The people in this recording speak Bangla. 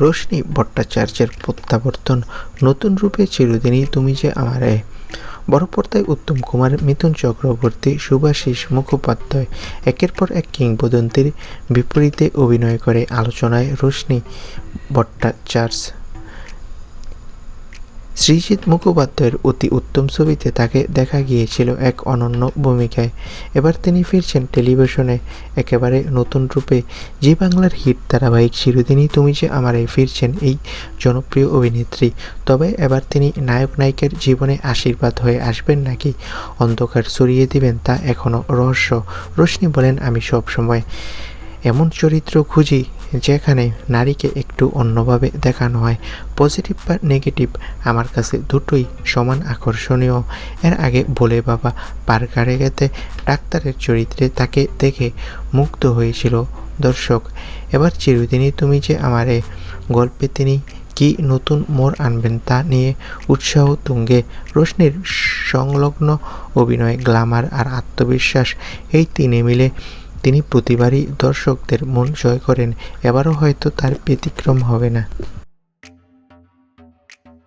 রোশনি ভট্টাচার্যের প্রত্যাবর্তন নতুন রূপে চিরদিনই তুমি যে আমারে। বড় পর্দায় উত্তম কুমার, মিথুন চক্রবর্তী, সুভাষিস মুখোপাধ্যায় একের পর এক কিংবদন্তির বিপরীতে অভিনয় করে আলোচনায় রোশনি ভট্টাচার্য সৃজিৎ মুখোপাধ্যায়ের অতি উত্তম ছবিতে তাকে দেখা গিয়েছিল এক অনন্য ভূমিকায়। এবার তিনি ফিরছেন টেলিভিশনে। একেবারে নতুন রূপে জি বাংলার হিট ধারাবাহিক চিরদিনই তুমি যে আমারে ফিরছেন এই জনপ্রিয় অভিনেত্রী। তবে এবার তিনি নায়ক নায়িকার জীবনে আশীর্বাদ হয়ে আসবেন নাকি অন্ধকার সরিয়ে দিবেন তা এখনও রহস্য। রোশনি বলেন, আমি সব সময় এমন চরিত্র খুঁজি যেখানে নারীকে একটু অন্যভাবে দেখানো হয়। পজিটিভ বা নেগেটিভ আমার কাছে দুটোই সমান আকর্ষণীয়। এর আগে বলে বাবা পার্কারে গেতে ডাক্তারের চরিত্রে তাকে দেখে মুগ্ধ হয়েছিল। দর্শক, এবার চিরদিনই তুমি যে আমারে গল্পে তিনি কি নতুন মোড় আনবেন তা নিয়ে উৎসাহ তুঙ্গে। রোশনির সংলগ্ন অভিনয় গ্ল্যামার আর আত্মবিশ্বাস এই তিনে মিলে তিনি প্রতিবারই দর্শকদের মন জয় করেন এবারও হয়তো তার ব্যতিক্রম হবে না।